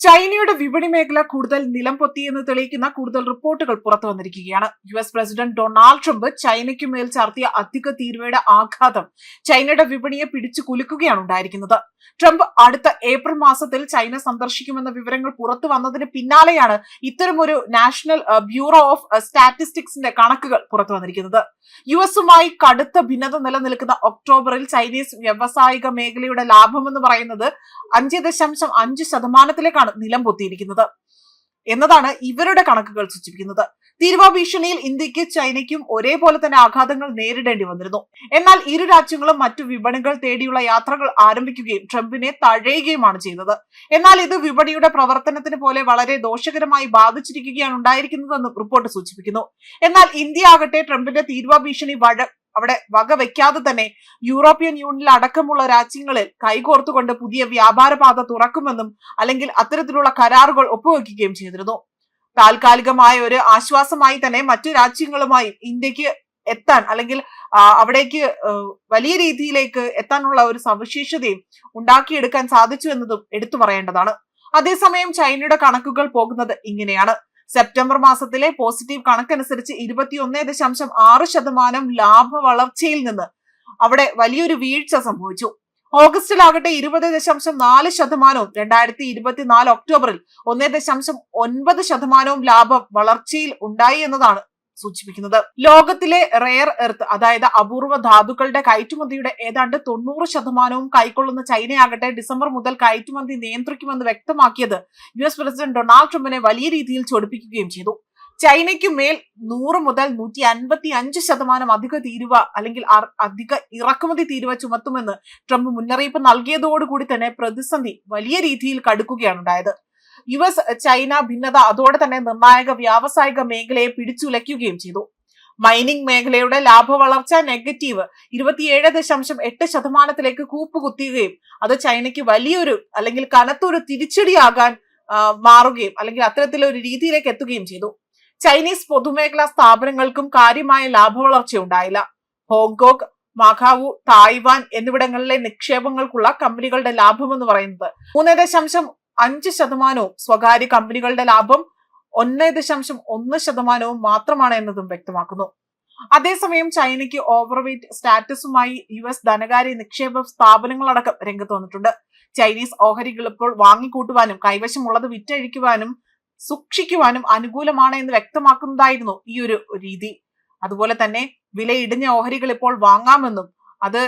ചൈനയുടെ വിപണി മേഖല കൂടുതൽ നിലം പൊത്തിയെന്ന് തെളിയിക്കുന്ന കൂടുതൽ റിപ്പോർട്ടുകൾ പുറത്തു വന്നിരിക്കുകയാണ്. U S president Donald Trump ചൈനയ്ക്ക് മേൽ ചാർത്തിയ അധിക തീരുവയുടെ ആഘാതം ചൈനയുടെ വിപണിയെ പിടിച്ചു കുലുക്കുകയാണ് ഉണ്ടായിരിക്കുന്നത്. ട്രംപ് അടുത്ത ഏപ്രിൽ മാസത്തിൽ ചൈന സന്ദർശിക്കുമെന്ന വിവരങ്ങൾ പുറത്തു വന്നതിന് പിന്നാലെയാണ് ഇത്തരമൊരു നാഷണൽ ബ്യൂറോ ഓഫ് സ്റ്റാറ്റിസ്റ്റിക്സിന്റെ കണക്കുകൾ പുറത്തു വന്നിരിക്കുന്നത്. യു എസുമായി കടുത്ത ഭിന്നത നിലനിൽക്കുന്ന ഒക്ടോബറിൽ ചൈനീസ് വ്യവസായിക മേഖലയുടെ ലാഭമെന്ന് പറയുന്നത് അഞ്ച് ദശാംശം അഞ്ച് ശതമാനത്തിലേക്കാണ് നിലം പൊത്തിയിരിക്കുന്നത്. എന്നതാണ് ഇവരുടെ കണക്കുകൾ സൂചിപ്പിക്കുന്നത്. തീരുവ ഭീഷണിയിൽ ഇന്ത്യയ്ക്ക് ചൈനയ്ക്കും ഒരേപോലെ തന്നെ ആഘാതങ്ങൾ നേരിടേണ്ടി വന്നിരുന്നു. എന്നാൽ ഇരു രാജ്യങ്ങളും മറ്റു വിപണികൾ തേടിയുള്ള യാത്രകൾ ആരംഭിക്കുകയും ട്രംപിനെ തഴയുകയുമാണ് ചെയ്തത്. എന്നാൽ ഇത് വിപണിയുടെ പ്രവർത്തനത്തിന് പോലെ വളരെ ദോഷകരമായി ബാധിച്ചിരിക്കുകയാണ് ഉണ്ടായിരിക്കുന്നതെന്നും റിപ്പോർട്ട് സൂചിപ്പിക്കുന്നു. എന്നാൽ ഇന്ത്യ ആകട്ടെ ട്രംപിന്റെ തീരുവ ഭീഷണി അവിടെ വകവെക്കാതെ തന്നെ യൂറോപ്യൻ യൂണിയനിൽ അടക്കമുള്ള രാജ്യങ്ങളിൽ കൈകോർത്തുകൊണ്ട് പുതിയ വ്യാപാരപാത തുറക്കുമെന്നും അല്ലെങ്കിൽ അത്തരത്തിലുള്ള കരാറുകൾ ഒപ്പുവെക്കുകയും ചെയ്തിരുന്നു. താൽക്കാലികമായ ഒരു ആശ്വാസമായി തന്നെ മറ്റു രാജ്യങ്ങളുമായി ഇന്ത്യയ്ക്ക് എത്താൻ അല്ലെങ്കിൽ അവിടേക്ക് വലിയ രീതിയിലേക്ക് എത്താനുള്ള ഒരു സവിശേഷതയും ഉണ്ടാക്കിയെടുക്കാൻ സാധിച്ചു എന്നതും എടുത്തു പറയേണ്ടതാണ്. അതേസമയം ചൈനയുടെ കണക്കുകൾ പോകുന്നത് ഇങ്ങനെയാണ്. സെപ്റ്റംബർ മാസത്തിലെ പോസിറ്റീവ് കണക്കനുസരിച്ച് ഇരുപത്തിയൊന്ന് ദശാംശം ആറ് ശതമാനം ലാഭ വളർച്ചയിൽ നിന്ന് അവിടെ വലിയൊരു വീഴ്ച സംഭവിച്ചു. ഓഗസ്റ്റിലാകട്ടെ ഇരുപത് ദശാംശം നാല് ശതമാനവും രണ്ടായിരത്തി ഇരുപത്തിനാല് ഒക്ടോബറിൽ ഒന്ന് ദശാംശം ഒൻപത് ശതമാനവും ലാഭം വളർച്ചയിൽ ഉണ്ടായി എന്നതാണ് സൂചിപ്പിക്കുന്നത്. ലോകത്തിലെ റെയർ എർത്ത് അതായത് അപൂർവ ധാതുക്കളുടെ കയറ്റുമതിയുടെ ഏതാണ്ട് തൊണ്ണൂറ് ശതമാനവും കൈക്കൊള്ളുന്ന ചൈനയാകട്ടെ ഡിസംബർ മുതൽ കയറ്റുമതി നിയന്ത്രിക്കുമെന്ന് വ്യക്തമാക്കിയത് യു എസ് പ്രസിഡന്റ് ഡൊണാൾഡ് ട്രംപിനെ വലിയ രീതിയിൽ ചൊടിപ്പിക്കുകയും ചെയ്തു. ചൈനയ്ക്ക് മേൽ നൂറ് മുതൽ നൂറ്റി അൻപത്തി അഞ്ച് ശതമാനം അധിക തീരുവ അല്ലെങ്കിൽ അധിക ഇറക്കുമതി തീരുവ ചുമത്തുമെന്ന് ട്രംപ് മുന്നറിയിപ്പ് നൽകിയതോടുകൂടി തന്നെ പ്രതിസന്ധി വലിയ രീതിയിൽ കടുക്കുകയാണ് ഉണ്ടായത്. യു എസ് ചൈന ഭിന്നത അതോടെ തന്നെ നിർണായക വ്യാവസായിക മേഖലയെ പിടിച്ചുലയ്ക്കുകയും ചെയ്തു. മൈനിങ് മേഖലയുടെ ലാഭ വളർച്ച നെഗറ്റീവ് ഇരുപത്തിയേഴ് ദശാംശം എട്ട് ശതമാനത്തിലേക്ക് കൂപ്പുകുത്തുകയും അത് ചൈനയ്ക്ക് വലിയൊരു അല്ലെങ്കിൽ കനത്തൊരു തിരിച്ചടിയാകാൻ മാറുകയും അല്ലെങ്കിൽ അത്തരത്തിലൊരു രീതിയിലേക്ക് എത്തുകയും ചെയ്തു. ചൈനീസ് പൊതുമേഖലാ സ്ഥാപനങ്ങൾക്കും കാര്യമായ ലാഭവളർച്ച ഉണ്ടായില്ല ഹോങ്കോങ് മഖാവു തായ്വാൻ എന്നിവിടങ്ങളിലെ നിക്ഷേപങ്ങൾക്കുള്ള കമ്പനികളുടെ ലാഭം എന്ന് പറയുന്നത് മൂന്ന് ദശാംശം അഞ്ച് ശതമാനവും സ്വകാര്യ കമ്പനികളുടെ ലാഭം ഒന്ന് ദശാംശം ഒന്ന് ശതമാനവും മാത്രമാണ് എന്നതും വ്യക്തമാക്കുന്നു. അതേസമയം ചൈനയ്ക്ക് ഓവർവെയ്റ്റ് സ്റ്റാറ്റസുമായി യു എസ് ധനകാര്യ നിക്ഷേപ സ്ഥാപനങ്ങളടക്കം രംഗത്ത് വന്നിട്ടുണ്ട്. ചൈനീസ് ഓഹരികൾ ഇപ്പോൾ വാങ്ങിക്കൂട്ടുവാനും കൈവശമുള്ളത് വിറ്റഴിക്കുവാനും സൂക്ഷിക്കുവാനും അനുകൂലമാണ് എന്ന് വ്യക്തമാക്കുന്നതായിരുന്നു ഈ ഒരു രീതി. അതുപോലെ തന്നെ വില ഇടിഞ്ഞ ഓഹരികൾ ഇപ്പോൾ വാങ്ങാമെന്നും അത്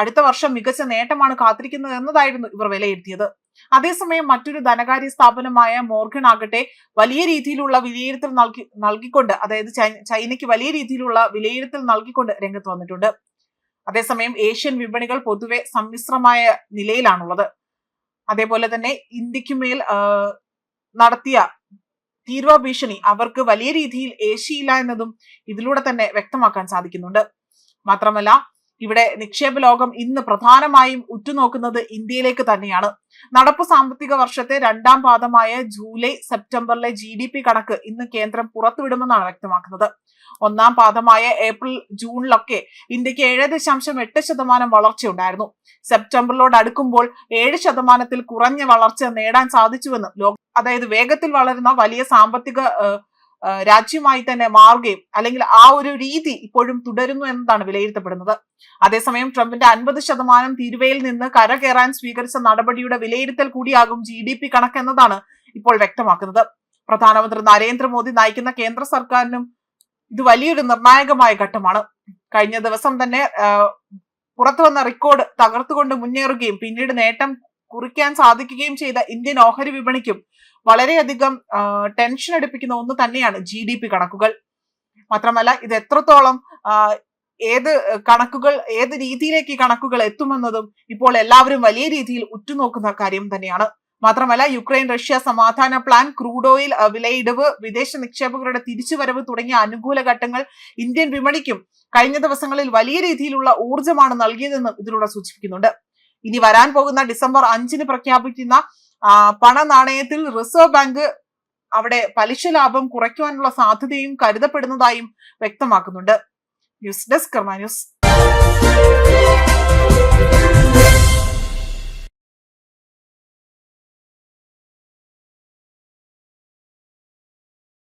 അടുത്ത വർഷം മികച്ച നേട്ടമാണ് കാത്തിരിക്കുന്നത് എന്നതായിരുന്നു ഇവർ വിലയിരുത്തിയത്. അതേസമയം മറ്റൊരു ധനകാര്യ സ്ഥാപനമായ മോർഗൻ ആകട്ടെ വലിയ രീതിയിലുള്ള വിലയിരുത്തൽ നൽകി നൽകിക്കൊണ്ട് അതായത് ചൈനയ്ക്ക് വലിയ രീതിയിലുള്ള വിലയിരുത്തൽ നൽകിക്കൊണ്ട് രംഗത്ത് വന്നിട്ടുണ്ട്. അതേസമയം ഏഷ്യൻ വിപണികൾ പൊതുവെ സമ്മിശ്രമായ നിലയിലാണുള്ളത്. അതേപോലെ തന്നെ ഇന്ത്യയ്ക്ക് മേൽ നടത്തിയ തീവ്ര ഭീഷണി അവർക്ക് വലിയ രീതിയിൽ ഏശിയില്ല എന്നതും ഇതിലൂടെ തന്നെ വ്യക്തമാക്കാൻ സാധിക്കുന്നുണ്ട്. മാത്രമല്ല ഇവിടെ നിക്ഷേപ ലോകം ഇന്ന് പ്രധാനമായും ഉറ്റുനോക്കുന്നത് ഇന്ത്യയിലേക്ക് തന്നെയാണ്. നടപ്പ് സാമ്പത്തിക വർഷത്തെ രണ്ടാം പാദമായ ജൂലൈ സെപ്റ്റംബറിലെ ജി ഡി പി കണക്ക് ഇന്ന് കേന്ദ്രം പുറത്തുവിടുമെന്നാണ് വ്യക്തമാക്കുന്നത്. ഒന്നാം പാദമായ ഏപ്രിൽ ജൂണിലൊക്കെ ഇന്ത്യയ്ക്ക് ഏഴ് ദശാംശം എട്ട് ശതമാനം വളർച്ചയുണ്ടായിരുന്നു സെപ്റ്റംബറിലോട് അടുക്കുമ്പോൾ ഏഴ് ശതമാനത്തിൽ കുറഞ്ഞ വളർച്ച നേടാൻ സാധിച്ചുവെന്ന് ലോക അതായത് വേഗത്തിൽ വളരുന്ന വലിയ സാമ്പത്തിക രാജ്യമായി തന്നെ മാറുകയും അല്ലെങ്കിൽ ആ ഒരു രീതി ഇപ്പോഴും തുടരുന്നു എന്നതാണ് വിലയിരുത്തപ്പെടുന്നത്. അതേസമയം ട്രംപിന്റെ അൻപത് ശതമാനം തീരുവയിൽ നിന്ന് കരകയറാൻ സ്വീകരിച്ച നടപടിയുടെ വിലയിരുത്തൽ കൂടിയാകും ജി ഡി പി കണക്കെന്നതാണ് ഇപ്പോൾ വ്യക്തമാക്കുന്നത്. പ്രധാനമന്ത്രി നരേന്ദ്രമോദി നയിക്കുന്ന കേന്ദ്ര സർക്കാരിനും ഇത് വലിയൊരു നിർണായകമായ ഘട്ടമാണ്. കഴിഞ്ഞ ദിവസം തന്നെ പുറത്തു വന്ന റെക്കോർഡ് തകർത്തുകൊണ്ട് മുന്നേറുകയും പിന്നീട് നേട്ടം കുറിക്കാൻ സാധിക്കുകയും ചെയ്ത ഇന്ത്യൻ ഓഹരി വിപണിക്കും വളരെയധികം ടെൻഷൻ എടുപ്പിക്കുന്ന ഒന്ന് തന്നെയാണ് ജി ഡി പി കണക്കുകൾ. മാത്രമല്ല ഇത് എത്രത്തോളം ഏത് കണക്കുകൾ ഏത് രീതിയിലേക്ക് കണക്കുകൾ എത്തുമെന്നതും ഇപ്പോൾ എല്ലാവരും വലിയ രീതിയിൽ ഉറ്റുനോക്കുന്ന കാര്യം തന്നെയാണ്. മാത്രമല്ല യുക്രൈൻ റഷ്യ സമാധാന പ്ലാൻ ക്രൂഡ് ഓയിൽ വിലയിടിവ് വിദേശ നിക്ഷേപകരുടെ തിരിച്ചുവരവ് തുടങ്ങിയ അനുകൂല ഘട്ടങ്ങൾ ഇന്ത്യൻ വിപണിക്കും കഴിഞ്ഞ ദിവസങ്ങളിൽ വലിയ രീതിയിലുള്ള ഊർജമാണ് നൽകിയതെന്നും ഇതിലൂടെ സൂചിപ്പിക്കുന്നുണ്ട്. ഇനി വരാൻ പോകുന്ന ഡിസംബർ അഞ്ചിന് പ്രഖ്യാപിക്കുന്ന ആ, പണനാണയത്തിൽ റിസർവ് ബാങ്ക് അവിടെ പലിശ ലാഭം കുറയ്ക്കുവാനുള്ള സാധ്യതയും കരുതപ്പെടുന്നതായും വ്യക്തമാക്കുന്നുണ്ട്. News desk news.